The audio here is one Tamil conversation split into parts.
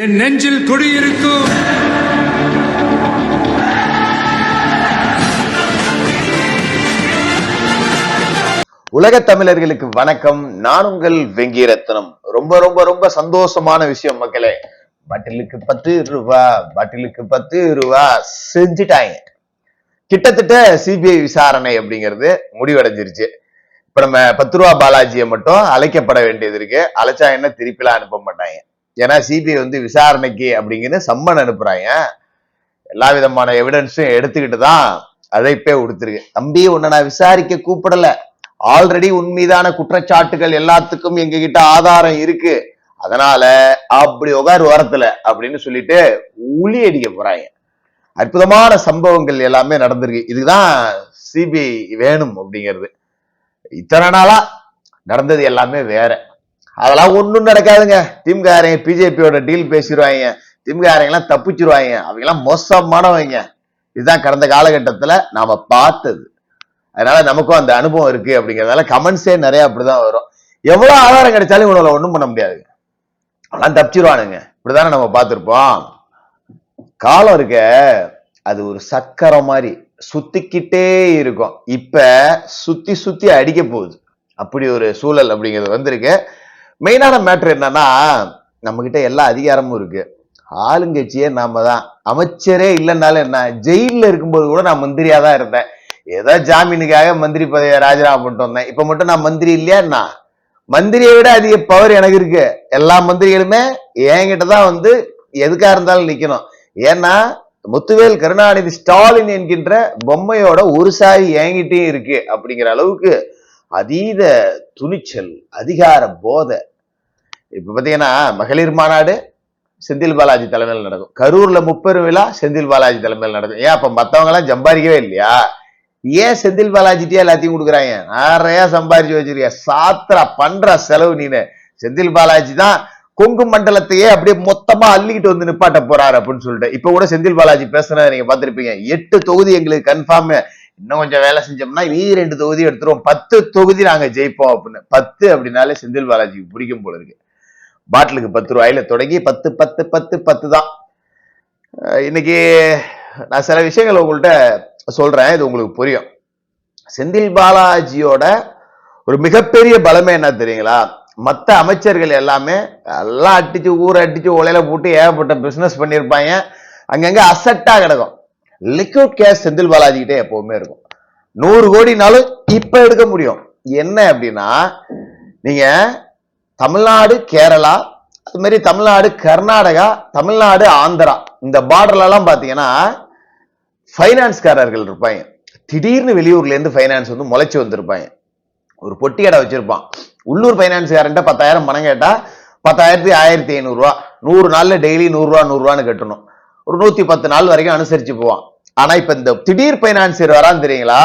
என் நெஞ்சில் குடியிருக்கும் உலக தமிழர்களுக்கு வணக்கம். நான் உங்கள் வெங்கிரத்னம். ரொம்ப ரொம்ப ரொம்ப சந்தோஷமான விஷயம் மக்களே. பாட்டிலுக்கு பத்து ரூபா பாட்டிலுக்கு பத்து ரூபா செஞ்சுட்டாங்க. கிட்டத்தட்ட சிபிஐ விசாரணை அப்படிங்கிறது முடிவடைஞ்சிருச்சு. இப்ப நம்ம பத்து ரூபா பாலாஜியை மட்டும் அழைக்கப்பட வேண்டியது இருக்கு. அழைச்சா என்ன திருப்பிலாம் அனுப்ப மாட்டாங்க. ஏன்னா சிபிஐ வந்து விசாரணைக்கு அப்படிங்கன்னு சம்மன் அனுப்புறாங்க. எல்லா விதமான எவிடன்ஸும் எடுத்துக்கிட்டு தான் அழைப்பே கொடுத்துருக்கு தம்பி உன்னை நான் விசாரிக்க கூப்பிடல. ஆல்ரெடி உண்மீதான குற்றச்சாட்டுகள் எல்லாத்துக்கும் எங்ககிட்ட ஆதாரம் இருக்கு. அதனால அப்படி உகார் ஓரத்துல அப்படின்னு சொல்லிட்டு உளி அடிக்க போறாங்க. அற்புதமான சம்பவங்கள் எல்லாமே நடந்திருக்கு. இதுதான் சிபிஐ வேணும் அப்படிங்கிறது. இத்தனை நாளா நடந்தது எல்லாமே வேற. அதெல்லாம் ஒன்றும் நடக்காதுங்க. திமுகாரங்க பிஜேபியோட டீல் பேசிடுவாங்க. திமுகாரங்கெல்லாம் தப்பிச்சிருவாங்க. அவங்க எல்லாம் மோசமானவங்க. இதுதான் கடந்த காலகட்டத்துல நாம பார்த்தது. அதனால நமக்கும் அந்த அனுபவம் இருக்கு அப்படிங்கறதால கமெண்ட்ஸே நிறைய அப்படிதான் வரும். எவ்வளவு ஆதாரம் கிடைச்சாலும் இவனால ஒன்றும் பண்ண முடியாது. அவெல்லாம் தப்பிச்சிருவானுங்க. இப்படிதானே நம்ம பார்த்துருப்போம். காலம் இருக்க அது ஒரு சக்கரம் மாதிரி சுத்திக்கிட்டே இருக்கும். இப்ப சுத்தி சுத்தி அடிக்க போகுது. அப்படி ஒரு சூழல் அப்படிங்கிறது வந்திருக்கு. மெயினான மேட்ரு என்னன்னா நம்ம கிட்ட எல்லா அதிகாரமும் இருக்கு. ஆளுங்கட்சியே நாம தான். அமைச்சரே இல்லைன்னாலும் என்ன? ஜெயில இருக்கும்போது கூட நான் மந்திரியா தான் இருந்தேன். ஏதோ ஜாமீனுக்காக மந்திரி பதவியை ராஜினாமா பண்ணிட்டு வந்தேன். இப்ப மட்டும் நான் மந்திரி இல்லையா என்ன? மந்திரியை விட அதிக பவர் எனக்கு இருக்கு. எல்லா மந்திரிகளுமே என்கிட்ட தான் வந்து எதுக்கா இருந்தாலும் நிக்கணும். ஏன்னா முத்துவேல் கருணாநிதி ஸ்டாலின் என்கின்ற பொம்மையோட ஒரு சாவி என்கிட்டயும் இருக்கு அப்படிங்கிற அளவுக்கு அதீத துணிச்சல் அதிகார போதை. இப்ப பாத்தீங்கன்னா மகளிர் மாநாடு செந்தில் பாலாஜி தலைமையில் நடக்கும். கரூர்ல முப்பெரும் விழா செந்தில் பாலாஜி தலைமையில் நடக்கும். ஏன் அப்ப மத்தவங்க எல்லாம் சம்பாதிக்கவே இல்லையா? ஏன் செந்தில் பாலாஜிட்டே எல்லாத்தையும் கொடுக்குறாங்க? நிறைய சம்பாதிச்சு வச்சிருக்க சாத்திர பண்ற செலவு நீனு. செந்தில் பாலாஜி தான் கொங்கு மண்டலத்தையே அப்படியே மொத்தமா அள்ளிக்கிட்டு வந்து நிப்பாட்ட போறாரு அப்படின்னு சொல்லிட்டு. இப்ப கூட செந்தில் பாலாஜி பேசுனதை நீங்க பார்த்திருப்பீங்க. எட்டு தொகுதி எங்களுக்கு கன்ஃபார்ம் இன்னும் கொஞ்சம் வேலை செஞ்சோம்னா மீதி ரெண்டு தொகுதி எடுத்துருவோம். பத்து தொகுதி நாங்க ஜெயிப்போம் அப்படின்னு. பத்து அப்படின்னாலே செந்தில் பாலாஜிக்கு பிடிக்கும் போல இருக்கு. பாட்டிலுக்கு பத்து ரூபாயில தொடங்கி பத்து பத்து பத்து பத்து தான். இன்னைக்கு நான் சில விஷயங்கள் உங்கள்கிட்ட சொல்றேன். இது உங்களுக்கு புரியும். செந்தில் பாலாஜியோட ஒரு மிகப்பெரிய பலமே என்ன தெரியுங்களா? மற்ற அமைச்சர்கள் எல்லாமே எல்லாம் அடிச்சு ஊரை அடிச்சு உலையில போட்டு ஏகப்பட்ட பிசினஸ் பண்ணியிருப்பாங்க. அங்கங்க அசட்டா கிடக்கும். லிக்விட் கேஷ் செந்தில் பாலாஜிகிட்டே எப்பவுமே இருக்கும். நூறு கோடினாலும் இப்ப எடுக்க முடியும். என்ன அப்படின்னா நீங்க தமிழ்நாடு கேரளா அது மாதிரி தமிழ்நாடு கர்நாடகா தமிழ்நாடு ஆந்திரா இந்த பார்டர்ல பார்த்தீங்கன்னா பாத்தீங்கன்னா ஃபைனான்ஸ்காரர்கள் இருப்பாங்க. திடீர்னு வெளியூர்ல இருந்து ஃபைனான்ஸ் வந்து முளைச்சு வந்திருப்பாங்க. ஒரு பொட்டி கடை வச்சிருப்பான். உள்ளூர் ஃபைனான்ஸ்காரன்ட்ட பத்தாயிரம் பணம் கேட்டா பத்தாயிரத்தி ஆயிரத்தி ஐநூறுரூவா நூறு நாள்ல டெய்லி நூறுரூவா நூறுரூவான்னு கட்டணும். ஒரு நூத்தி பத்து நாள் வரைக்கும் அனுசரிச்சு போவான். ஆனா இப்ப இந்த திடீர் பைனான்சியர் வரான்னு தெரியுங்களா?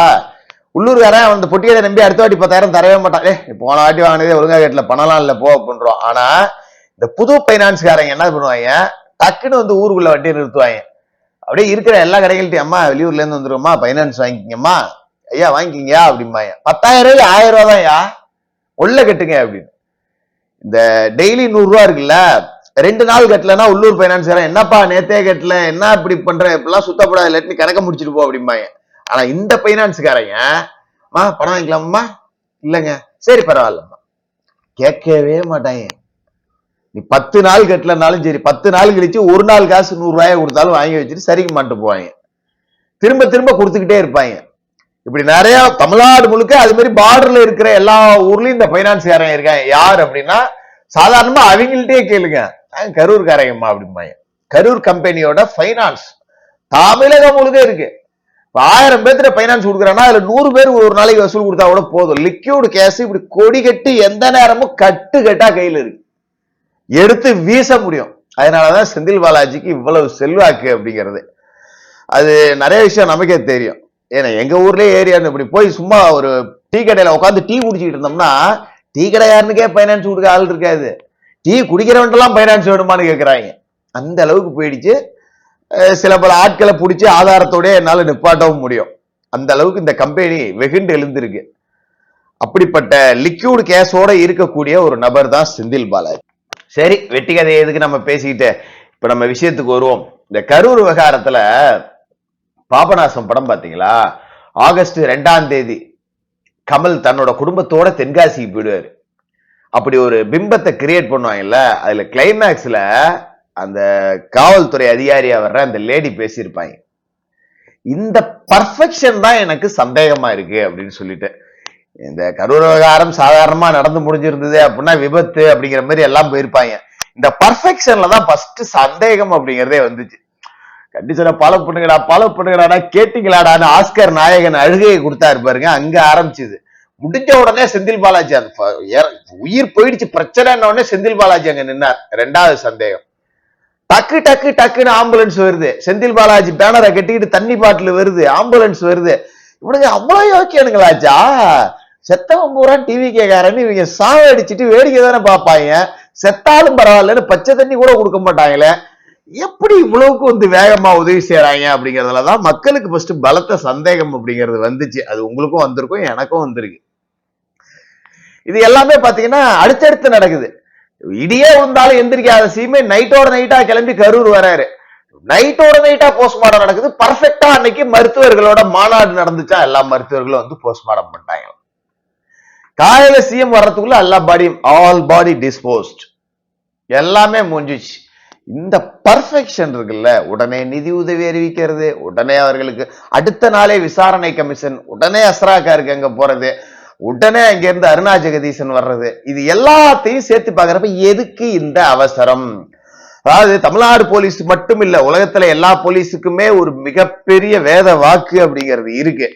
உள்ளூர்காரன் அந்த பொட்டியை நம்பி அடுத்த வாட்டி பத்தாயிரம் தரவே மாட்டான். ஏ போன வாட்டி வாங்கினதே ஒழுங்கா கேட்டல பணம்லாம் இல்ல போ அப்படின்றோம் ஆனா இந்த புது பைனான்ஸ்காரங்க என்ன பண்ணுவாங்க? டக்குன்னு வந்து ஊருக்குள்ள வட்டி நிறுத்துவாங்க. அப்படியே இருக்கிற எல்லா கடைகள்ட்டையும் அம்மா வெளியூர்ல இருந்து வந்துருமா பைனான்ஸ் வாங்கிக்கிங்கம்மா. ஐயா வாங்கிக்கிங்கயா அப்படிம்பாங்க. பத்தாயிரம் ரூபாய் ஆயிரம் ரூபாய் தான்யா. உள்ள கட்டுங்க அப்படின்னு. இந்த டெய்லி நூறுரூவா இருக்குல்ல ரெண்டு நாள் கட்டலன்னா உள்ளூர் ஃபைனான்ஸ்காரன் என்னப்பா நேத்தே கட்டல? என்ன இப்படி பண்ற? இப்படிலாம் சுத்தப்படாது இல்லாட்டி கணக்க முடிச்சிட்டு போ அப்படிம்பாங்க. ஆனா இந்த ஃபைனான்ஸ்காரங்க மா பணம் வாங்கிக்கலாமா இல்லைங்க. சரி பரவாயில்லம்மா. கேட்கவே மாட்டாங்க. நீ பத்து நாள் கட்டலனாலும் சரி பத்து நாள் கழிச்சு ஒரு நாள் காசு நூறு ரூபாயை கொடுத்தாலும் வாங்கி வச்சுட்டு சரிக்க மாட்டு போவாங்க. திரும்ப திரும்ப கொடுத்துக்கிட்டே இருப்பாங்க. இப்படி நிறைய தமிழ்நாடு முழுக்க அது மாதிரி பார்டர்ல இருக்கிற எல்லா ஊர்லயும் இந்த ஃபைனான்ஸ்காரங்க இருக்காங்க. யார் அப்படின்னா சாதாரணமா அவங்கள்ட்டே கேளுங்க. கரூர் கரூர்காரங்கம்மா அப்படிம்பாங்க. கரூர் கம்பெனியோட ஃபைனான்ஸ் தமிழகம் முழுக்க இருக்கு. ஆயிரம் பேர்த்துல ஃபைனான்ஸ் கொடுக்குறான்னா அதுல நூறு பேர் ஒரு நாளைக்கு வசூல் கொடுத்தா கூட போதும். லிக்யூடு கேஸ் இப்படி கொடி கட்டி எந்த நேரமும் கட்டு கட்டா கையில இருக்கு. எடுத்து வீச முடியும். அதனாலதான் செந்தில் பாலாஜிக்கு இவ்வளவு செல்வாக்கு அப்படிங்கிறது. அது நிறைய விஷயம் நமக்கே தெரியும். ஏன்னா எங்க ஊர்லயே ஏரியான்னு இப்படி போய் சும்மா ஒரு டீ கடையில உட்காந்து டீ குடிச்சிட்டு இருந்தோம்னா டீ கடை யாருனுக்கே ஃபைனான்ஸ் கொடுக்க ஆள் இருக்காது. டீ குடிக்கிறவன்ட்டெல்லாம் ஃபைனான்ஸ் வேணுமான்னு கேட்குறாங்க அந்த அளவுக்கு போயிடுச்சு. சில பல ஆட்களை பிடிச்சி ஆதாரத்தோட என்னால நிப்பாட்டவும் முடியும். அந்த அளவுக்கு இந்த கம்பெனி வெகுண்டு எழுந்திருக்கு. அப்படிப்பட்ட லிக்யூட் கேஸோட இருக்கக்கூடிய ஒரு நபர் தான் செந்தில் பாலாஜி. சரி வெட்டிகதை எதுக்கு நம்ம பேசிக்கிட்டு இப்ப நம்ம விஷயத்துக்கு வருவோம். இந்த கரூர் விவகாரத்துல பாபநாசம் படம் பாத்தீங்களா? ஆகஸ்ட் ரெண்டாம் தேதி கமல் தன்னோட குடும்பத்தோட தென்காசிக்கு போயிடுவாரு. அப்படி ஒரு பிம்பத்தை கிரியேட் பண்ணுவாங்கல்ல அதுல கிளைமேக்ஸ்ல அந்த காவல்துறை அதிகாரியா வர்ற அந்த லேடி பேசியிருப்பாங்க. இந்த பர்ஃபெக்ஷன் தான் எனக்கு சந்தேகமா இருக்கு அப்படின்னு சொல்லிட்டு. இந்த கரூர் விவகாரம் சாதாரணமா நடந்து முடிஞ்சிருந்தது அப்படின்னா விபத்து அப்படிங்கிற மாதிரி எல்லாம் போயிருப்பாங்க. இந்த பர்ஃபெக்ஷன்ல தான் ஃபர்ஸ்ட் சந்தேகம் அப்படிங்கிறதே வந்துச்சு. கண்டிஷனை ஃபாலோ பண்ணுங்கடா ஃபாலோ பண்ணுங்கடாடா கேட்டீங்களாடான்னு ஆஸ்கர் நாயகன் அழுகையை கொடுத்தாரு பாருங்க அங்க ஆரம்பிச்சுது. முடிஞ்ச உடனே செந்தில் பாலாஜி அந்த உயிர் போயிடுச்சு பிரச்சனைன்ன உடனே செந்தில் பாலாஜி அங்க நின்னார். ரெண்டாவது சந்தேகம். டக்கு டக்கு டக்குன்னு ஆம்புலன்ஸ் வருது. செந்தில் பாலாஜி பேனரை கட்டிக்கிட்டு தண்ணி பாட்டில் வருது. ஆம்புலன்ஸ் வருது. இவனுங்க அவ்வளோ யோக்கியனுங்களாச்சா செத்தவன் பூரா டிவி கேக்காரன்னு இவங்க சாவ அடிச்சுட்டு வேடிக்கை தானே பார்ப்பாங்க. செத்தாலும் பரவாயில்லன்னு பச்சை தண்ணி கூட கொடுக்க மாட்டாங்களே. எப்படி இவ்வளவுக்கு வந்து வேகமா உதவி செய்யறாங்க அப்படிங்கறதுலதான் மக்களுக்கு ஃபர்ஸ்ட் பலத்த சந்தேகம் அப்படிங்கிறது வந்துச்சு. அது உங்களுக்கும் வந்திருக்கும் எனக்கும் வந்திருக்கு. இது எல்லாமே பாத்தீங்கன்னா அடுத்தடுத்து நடக்குது. இடியே வந்தாலும் எந்திரிக்காத சீமே நைட்டோட நைட்டா கிளம்பி கரூர் வராரு. நைட்டோட நைட்டா போஸ்ட்மார்டம் நடக்குது. பர்ஃபெக்டா அன்னைக்கு மருத்துவர்களோட மாநாடு நடந்துச்சா? எல்லா மருத்துவர்களும் வந்து போஸ்ட்மார்டம் பண்ணிட்டாங்க. காலையில சிஎம் வர்றதுக்குள்ள எல்லா பாடியும் ஆல் பாடி டிஸ்போஸ்ட் எல்லாமே முடிஞ்சிச்சு இந்த பர்ஃபெக்ஷன் இருக்குல்ல உடனே நிதி உதவி அறிவிக்கிறது உடனே அவர்களுக்கு அடுத்த நாளே விசாரணை கமிஷன் உடனே அஸ்ராக்காருக்கு அங்க போறது. உடனே அங்க இருந்து அருணா ஜெகதீசன் வர்றது. இது எல்லாத்தையும் சேர்த்து பார்க்கறப்ப எதுக்கு இந்த அவசரம்? அதாவது தமிழ்நாடு போலீஸ் மட்டும் இல்ல உலகத்துல எல்லா போலீஸுக்குமே ஒரு மிகப்பெரிய வேத வாக்கு அப்படிங்கிறது இருக்கு.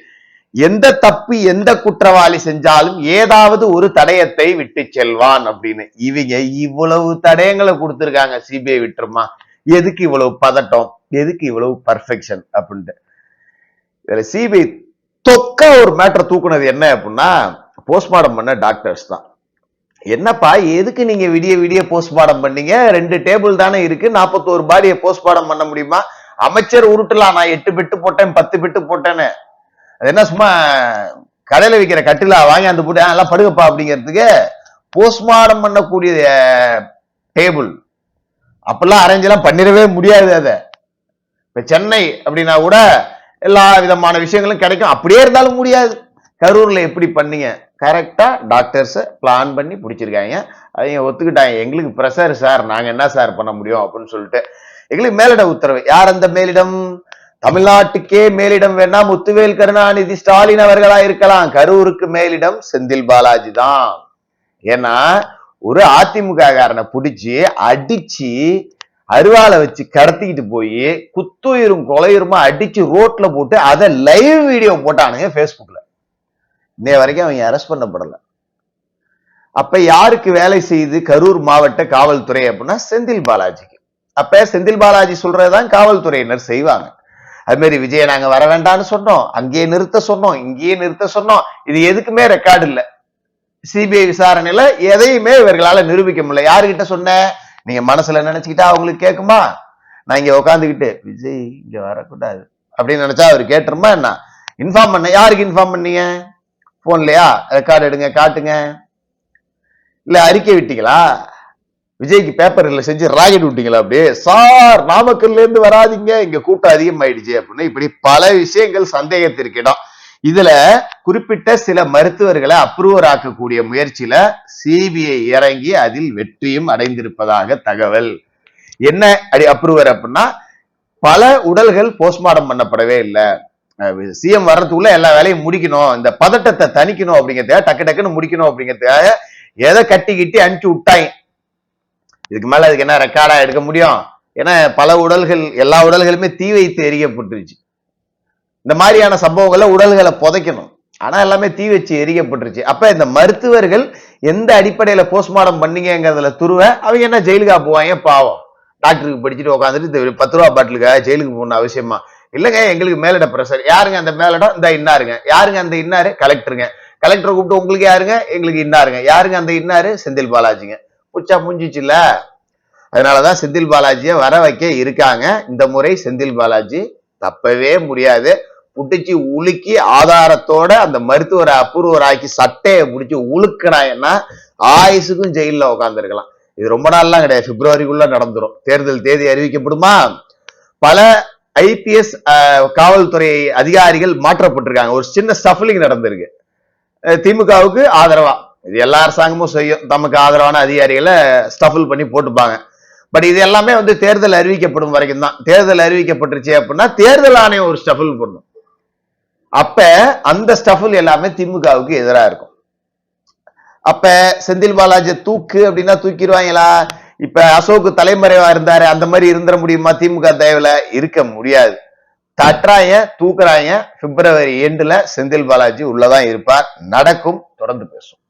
எந்த தப்பு எந்த குற்றவாளி செஞ்சாலும் ஏதாவது ஒரு தடயத்தை விட்டு செல்வான் அப்படின்னு. இவங்க இவ்வளவு தடயங்களை கொடுத்திருக்காங்க சிபிஐ விட்டுருமா? எதுக்கு இவ்வளவு பதட்டம்? எதுக்கு இவ்வளவு பர்ஃபெக்ஷன் அப்படின்ட்டு. இதுல சிபிஐ தொக்க ஒரு மேட்டர் தூக்குனது என்ன அப்படின்னா போஸ்ட்மார்டம் பண்ண டாக்டர்ஸ் தான். என்னப்பா எதுக்கு நீங்க விடிய விடிய போஸ்ட்மார்டம் பண்ணீங்க? ரெண்டு டேபிள் தானே இருக்கு நாற்பத்தோரு பாடியை போஸ்ட்மார்டம் பண்ண முடியுமா? அமைச்சர் உருட்டலாம் நான் எட்டு பெட்டு போட்டேன் பத்து பெட்டு போட்டேன்னு. அது என்ன சும்மா கடையில விற்கிற கட்டிலா வாங்கி அந்த போட்டு "ஆ, எல்லாம் படுகப்பா அப்படிங்கிறதுக்கு போஸ்ட்மார்டம் பண்ணக்கூடிய டேபிள் அப்பெல்லாம் அரேஞ்ச் எல்லாம் பண்ணிடவே முடியாது அதை. இப்ப சென்னை அப்படின்னா கூட எல்லா விதமான விஷயங்களும் கிடைக்கும். அப்படியே இருந்தாலும் முடியாது. கரூரில் எப்படி பண்ணீங்க? கரெக்டாக டாக்டர்ஸை பிளான் பண்ணி பிடிச்சிருக்காங்க. அவங்க ஒத்துக்கிட்டாங்க. எங்களுக்கு ப்ரெஷர் சார் நாங்கள் என்ன சார் பண்ண முடியும் அப்படின்னு சொல்லிட்டு. எங்களுக்கு மேலிட உத்தரவு. யார் அந்த மேலிடம்? தமிழ்நாட்டுக்கே மேலிடம் வேணா முத்துவேல் கருணாநிதி ஸ்டாலின் அவர்களா இருக்கலாம். கரூருக்கு மேலிடம் செந்தில் பாலாஜி தான். ஏன்னா ஒரு அதிமுக காரனை பிடிச்சி அடிச்சு அருவாளை வச்சு கடத்திக்கிட்டு போய் குத்துயிரும் கொலையுருமா அடிச்சு ரோட்ல போட்டு அதை லைவ் வீடியோ போட்டானுங்க ஃபேஸ்புக்ல இன்னைய வரைக்கும் அவங்க அரெஸ்ட் பண்ணப்படல. அப்ப யாருக்கு வேலை செய்யுது? கரூர் மாவட்ட காவல்துறை அப்படின்னா செந்தில் பாலாஜிக்கு. அப்ப செந்தில் பாலாஜி சொல்றதுதான் காவல்துறையினர் செய்வாங்க. அது மாதிரி விஜய நாங்க வர வேண்டாம்னு சொன்னோம். அங்கேயே நிறுத்த சொன்னோம். இங்கேயே நிறுத்த சொன்னோம். இது எதுக்குமே ரெக்கார்டு இல்ல. சிபிஐ விசாரணையில எதையுமே இவர்களால நிரூபிக்க முடியல. யாருகிட்ட சொன்ன? நீங்க மனசுல நினைச்சுக்கிட்டா அவங்களுக்கு கேட்குமா நான் இங்க உட்காந்துக்கிட்டு விஜய் இங்க வரக்கூடாது. அப்படின்னு நினைச்சா அவர் கேட்டுருமா என்ன? இன்ஃபார்ம் பண்ண யாருக்கு இன்ஃபார்ம் பண்ணீங்க? போன்லயா ரெக்கார்டு எடுங்க காட்டுங்க. இல்ல அறிக்கை விட்டீங்களா? விஜய்க்கு பேப்பர்ல செஞ்சு ராக்கெட் விட்டீங்களா அப்படியே? சார் நாமக்கல்ல இருந்து வராதீங்க. இங்க கூட்டம் அதிகமாயிடுச்சு அப்படின்னு இப்படி பல விஷயங்கள் சந்தேகத்திற்கிடம் இதுல குறிப்பிட்ட சில மருத்துவர்களை அப்ரூவர் ஆக்கக்கூடிய முயற்சியில சிபிஐ இறங்கி அதில் வெற்றியும் அடைந்திருப்பதாக தகவல். என்ன அடி அப்ரூவர் அப்படின்னா பல உடல்கள் போஸ்ட்மார்டம் பண்ணப்படவே இல்லை. சிஎம் வர்றதுக்குள்ள எல்லா வேலையும் முடிக்கணும் இந்த பதட்டத்தை தணிக்கணும் அப்படிங்கிறதுக்காக டக்கு டக்குன்னு முடிக்கணும் அப்படிங்கிறதுக்காக எதை கட்டி கிட்டி அனுப்பிச்சு விட்டாங்க இதுக்கு மேல அதுக்கு என்ன ரெக்கார்டா எடுக்க முடியும்? ஏன்னா பல உடல்கள் எல்லா உடல்களுமே தீ வைத்து எரியப்பட்டுருச்சு இந்த மாதிரியான சம்பவங்களை உடல்களை புதைக்கணும். ஆனால் எல்லாமே தீ வச்சு எரிக்கப்பட்டுருச்சு. அப்போ இந்த மருத்துவர்கள் எந்த அடிப்படையில் போஸ்ட்மார்டம் பண்ணீங்கங்கிறதுல துருவ அவங்க என்ன ஜெயிலுக்கா போவாங்க? பாவம். டாக்டருக்கு படிச்சுட்டு உட்காந்துட்டு இந்த பத்து ரூபா பாட்டிலுக்கா ஜெயிலுக்கு போகணும் அவசியமா? இல்லைங்க எங்களுக்கு மேலிட பிரஷர் யாருங்க அந்த மேலிடம்? இந்த இன்னாருங்க. யாருங்க அந்த இன்னாரு? கலெக்டருங்க. கலெக்டரை கூப்பிட்டு உங்களுக்கு யாருங்க? எங்களுக்கு இன்னாருங்க. யாருங்க அந்த இன்னாரு? செந்தில் பாலாஜிங்க. புச்சா முடிஞ்சிச்சுல்ல அதனாலதான் செந்தில் பாலாஜியை வர வைக்க இருக்காங்க. இந்த முறை செந்தில் பாலாஜி தப்பவே முடியாது. பிடிச்சி உலுக்கி ஆதாரத்தோட அந்த மருத்துவரை அப்ரூவர் ஆக்கி சட்டையை பிடிச்சி உழுக்கினாங்கன்னா ஆயுசுக்கும் ஜெயிலில் உட்காந்துருக்கலாம் இது ரொம்ப நாள்லாம் கிடையாது. பிப்ரவரிக்குள்ள நடந்துரும். தேர்தல் தேதி அறிவிக்கப்படுமா? பல ஐபிஎஸ் காவல்துறை அதிகாரிகள் மாற்றப்பட்டிருக்காங்க. ஒரு சின்ன ஸ்டஃபலிங் நடந்திருக்கு. திமுகவுக்கு ஆதரவா. இது எல்லா அரசாங்கமும் செய்யும். தமக்கு ஆதரவான அதிகாரிகளை ஸ்டஃபில் பண்ணி போட்டுப்பாங்க. பட் இது எல்லாமே வந்து தேர்தல் அறிவிக்கப்படும் வரைக்கும் தான். தேர்தல் அறிவிக்கப்பட்டுருச்சு அப்படின்னா தேர்தல் ஆணையம் ஒரு ஸ்டஃபில் பண்ணும். அப்ப அந்த ஸ்டஃபில் எல்லாமே திமுகவுக்கு எதிரா இருக்கும். அப்ப செந்தில் பாலாஜி தூக்கு அப்படின்னா தூக்கிடுவாங்களா? இப்ப அசோக் தலைமறைவா இருந்தாரு அந்த மாதிரி இருந்துட முடியுமா? திமுக தேவையில இருக்க முடியாது. தட்டுறாங்க தூக்குறாங்க. பிப்ரவரி எண்டுல செந்தில் பாலாஜி உள்ளதான் இருப்பார். நடக்கும் தொடர்ந்து பேசும்